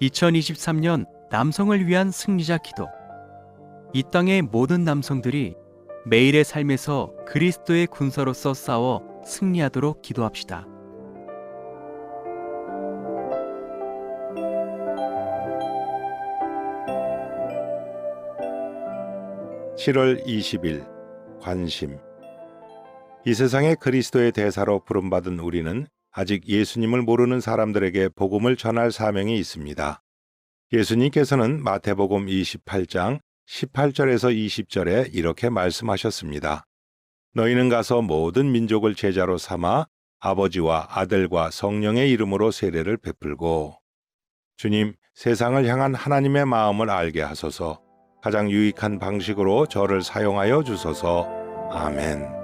2023년 남성을 위한 승리자 기도. 이 땅의 모든 남성들이 매일의 삶에서 그리스도의 군사로서 싸워 승리하도록 기도합시다. 7월 20일 관심 이 세상의 그리스도의 대사로 부름받은 우리는 아직 예수님을 모르는 사람들에게 복음을 전할 사명이 있습니다. 예수님께서는 마태복음 28장 18절에서 20절에 이렇게 말씀하셨습니다. 너희는 가서 모든 민족을 제자로 삼아 아버지와 아들과 성령의 이름으로 세례를 베풀고 주님 세상을 향한 하나님의 마음을 알게 하소서 가장 유익한 방식으로 저를 사용하여 주소서. 아멘.